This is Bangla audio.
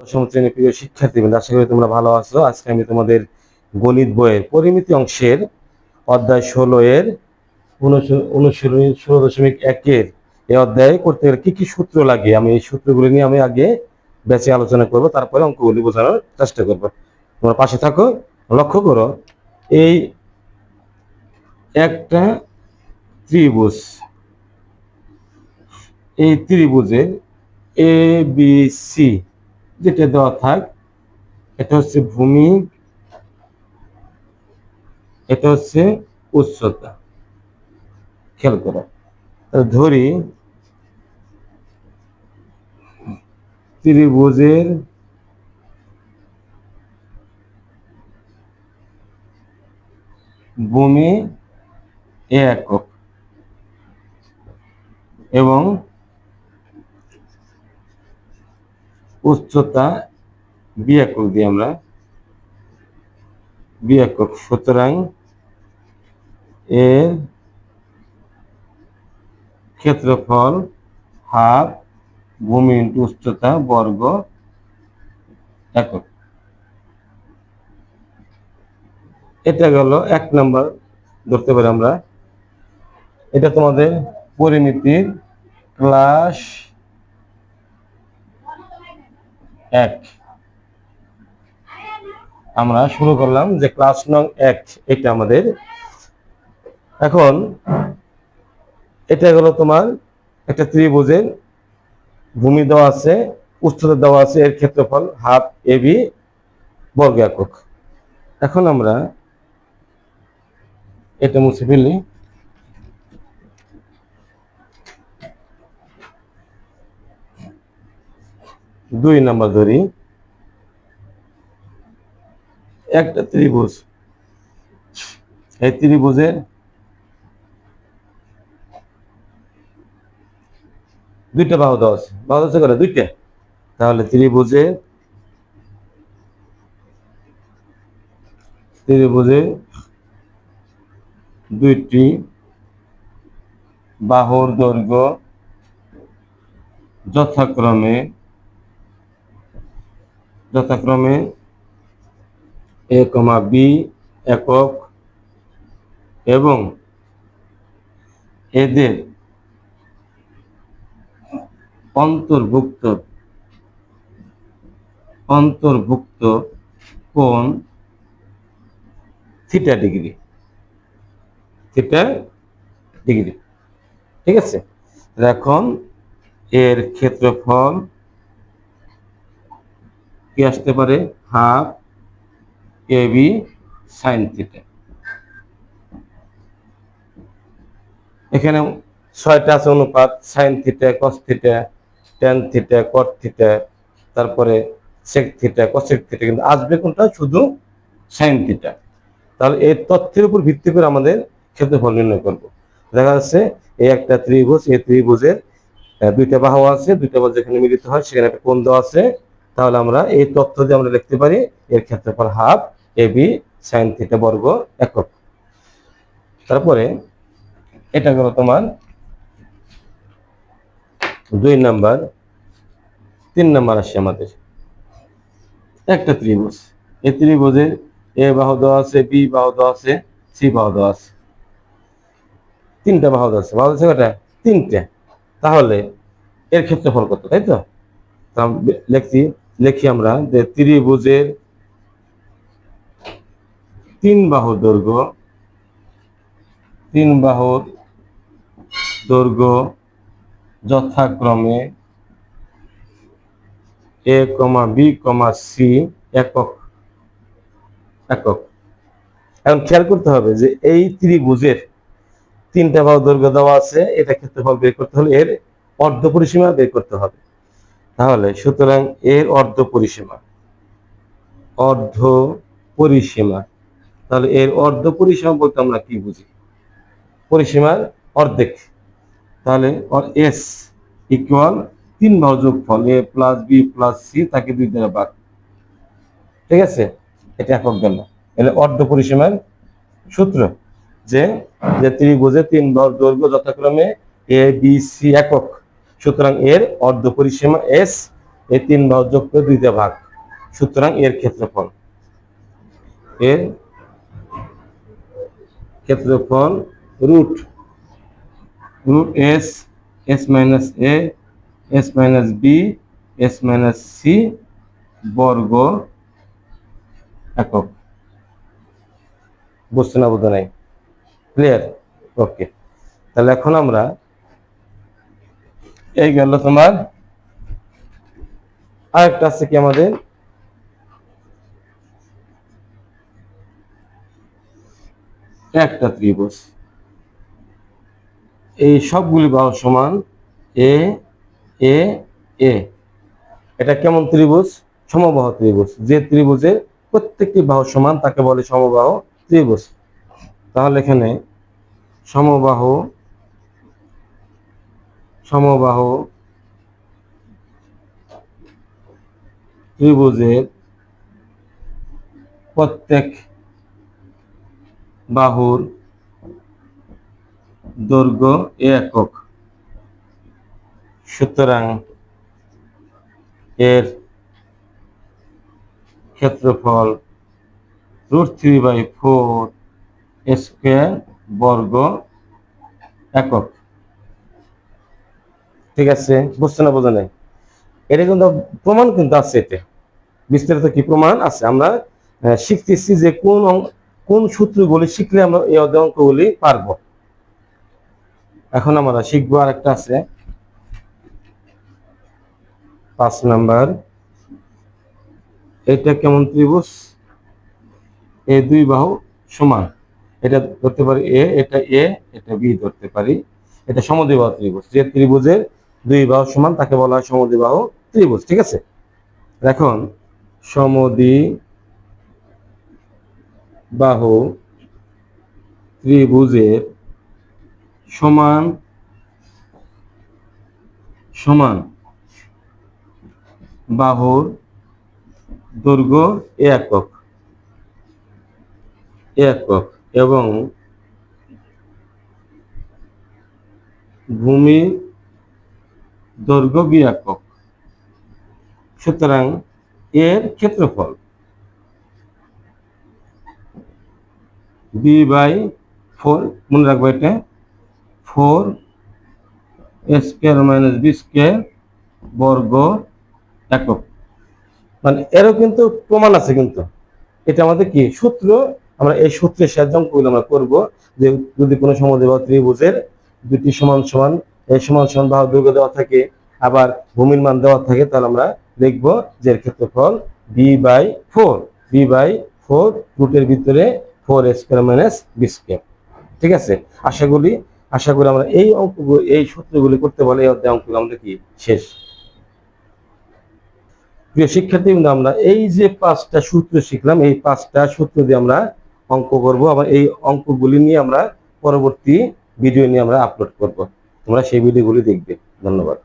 দশম শ্রেণির প্রিয় শিক্ষার্থীবৃন্দ, আশা করি তোমরা ভালো আছো। আজকে আমি তোমাদের গণিত বইয়ের পরিমিতি অংশের অধ্যায় ষোলো এর ষোলো দশমিক একের এই অধ্যায়ে করতে গেলে কি কি সূত্র লাগে? আমি এই সূত্রগুলি নিয়ে আমি আগে বেঁচে আলোচনা করব, তারপরে অঙ্কগুলি বোঝানোর চেষ্টা করব। তোমরা পাশে থাকো, লক্ষ্য করো, এই একটা ত্রিভুজ, এই ত্রিভুজের এ বি সি যেটা দেওয়া থাক, এটা হচ্ছে ভূমি, এটা হচ্ছে উচ্চতা। খেয়াল করো। ধরি, ত্রিভুজের ভূমি একক এবং উচ্চতা বি একক দিই আমরা। বি একক সুতরাং এর ক্ষেত্রফল হাফ ভূমি ইন্টু উচ্চতা বর্গ একক। এটা গেল এক নাম্বার, ধরতে পারি আমরা। এটা তোমাদের পরিমিতির ক্লাস এক। আমরা শুরু করলাম যে ক্লাস নং এক, এটা আমাদের। এখন এটা হলো তোমার একটা ত্রিভুজের ভূমি দেওয়া আছে, উচ্চতা দেওয়া আছে, এর ক্ষেত্রফল হাফ এবি বর্গ একক। এখন আমরা এটা মুছে ফেলি। দুই নাম্বার ধরি। একটা ত্রিভুজ। এই ত্রিভুজের দুইটা বাহু দেওয়া আছে। বাহু দেওয়া করে দুইটা। তাহলে ত্রিভুজে ত্রিভুজে দুইটি বাহুর দৈর্ঘ্য যথাক্রমে যথাক্রমে এ কমা বি একক এবং এদের অন্তর্ভুক্ত অন্তর্ভুক্ত কোণ থিটা ডিগ্রি থিটা ডিগ্রি, ঠিক আছে? এখন এর ক্ষেত্রফল কি আসতে পারে? Half A B sine theta. এখানে ছয়টা আছে অনুপাত, sine theta, cos theta, tan theta, cot theta, তারপরে সেক থিটা, কসেক থিটা, কিন্তু আসবে কোনটা? শুধু সাইন থিটা। তাহলে এই তথ্যের উপর ভিত্তি করে আমাদের ক্ষেত্রফল নির্ণয় করব। দেখা যাচ্ছে এই একটা ত্রিভুজ, এই ত্রিভুজের দুইটা বাহু আছে, দুইটা বাহু যেখানে মিলিত হয়, সেখানে একটা কোণ দেওয়া আছে। তাহলে আমরা এই তথ্য দিয়ে আমরা লিখতে পারি এর ক্ষেত্রফল half A B sine theta বর্গ একক। তারপরে এটা গেল তোমার দুই নাম্বার, তিন নাম্বার আসছে আমাদের। একটা ত্রিভুজ। এই ত্রিভুজের এ বাহু দেওয়া আছে, বি বাহু দেওয়া আছে, সি বাহু দেওয়া আছে। তিনটা বাহু আছে। বাহু আছে কটা তিনটে। তাহলে এর ক্ষেত্রফল কত, তাই তা? লিখছি লিখি আমরা যে ত্রিভুজের তিন বাহু দৈর্ঘ্য, তিন বাহুর দৈর্ঘ্য যথাক্রমে এ কমা বি কমা সি একক একক। এখন খেয়াল করতে হবে যে এই ত্রিভুজের তিনটা বাহু দৈর্ঘ্য দেওয়া আছে, এটা ক্ষেত্রফল বের করতে হলে এর অর্ধ পরিসীমা বের করতে হবে। তাহলে সুতরাং এর অর্ধ পরিসীমা। অর্ধ পরিসীমা। তাহলে এর অর্ধ পরিসীমা বলতে আমরা কি বুঝি? পরিসীমার অর্ধেক। তাহলে এস ইকুয়াল তিন বাহু যোগফল A plus B plus C তাকে দুই দ্বারা ভাগ। ঠিক আছে? এটা একক গেল এলে অর্ধ পরিসীমার সূত্র যে ত্রিভুজে তিন বাহুর দৈর্ঘ্য যথাক্রমে এ বি সি একক। সুতরাং এর অর্ধ পরিসীমা এস এই তিন বাহু যোগ করে দুইটা ভাগ। সুতরাং এর ক্ষেত্রফল। এর ক্ষেত্রফল root root S S minus A S minus B S minus C বর্গ একক। বুঝতে না বোধ নাই ক্লিয়ার ওকে তাহলে এখন আমরা এই গেল তোমার। আরেকটা আছে কি আমাদের? একটা ত্রিভুজ। এই সবগুলি বাহু সমান এ এ এ। এটা কেমন ত্রিভুজ? সমবাহ ত্রিভুজ। যে ত্রিভুজের প্রত্যেকটি বাহু সমান, তাকে বলে সমবাহ ত্রিভুজ। তাহলে এখানে সমবাহু সমবাহু ত্রিভুজের প্রত্যেক বাহুর দৈর্ঘ্য একক। সুতরাং এর ক্ষেত্রফল root three by four square বর্গ একক। ঠিক আছে, বুঝতে না বোঝা নাই। এটা কিন্তু প্রমাণ কিন্তু আছে এতে। বিস্তারিত কি প্রমাণ আছে? আমরা শিখতেছি যে কোন কোন সূত্রগুলি শিখলে আমরা এই অঙ্কগুলি পারব। এখন আমরা শিখব আর একটা আছে। পাঁচ নাম্বার। এটা কেমন ত্রিভুজ? এ দুই বাহু সমান। এটা ধরতে পারি এ, এটা এ, এটা বি ধরতে পারি। এটা সমদ্বিবাহু ত্রিভুজ। যে ত্রিভুজের দুই বাহু সমান, তাকে বলা হয় সমদ্বিবাহু ত্রিভুজ, ঠিক আছে? এখন সমদি বাহু ত্রিভুজের সমান সমান বাহুর দৈর্ঘ্য একক একক, এবং ভূমির দৈর্ঘ্য বিয়াকক সুতরাং এর ক্ষেত্রফল বি বাই ফোর, মনে রাখব এটা, four square minus B square বর্গ একক। মানে এরও কিন্তু প্রমাণ আছে কিন্তু। এটা আমাদের কি সূত্র? আমরা এই সূত্রের সাহায্যে আমরা করব। যে যদি কোনো সমাধি বা ত্রিভুজের দুটি সমান সমান সমান সমান বাহু দৈর্ঘ্য দেওয়া থাকে আবার ভূমির মান দেওয়া থাকে তাহলে আমরা দেখব যে এর ক্ষেত্রফল B by four B by four রুটের ভিতরে four square minus B square ঠিক আছে? আশা করি আশা করি আমরা এই অঙ্কগুলো এই সূত্রগুলি করতে পারলে এই অধ্যায় অঙ্কগুলো আমরা কি? শেষ। প্রিয় শিক্ষার্থী বৃন্দ, আমরা এই যে পাঁচটা সূত্র শিখলাম এই পাঁচটা সূত্র দিয়ে আমরা অঙ্ক করব আবার এই অঙ্কগুলি নিয়ে আমরা পরবর্তী ভিডিও নিয়ে আমরা আপলোড করব। তোমরা সেই ভিডিওগুলি দেখবে। ধন্যবাদ।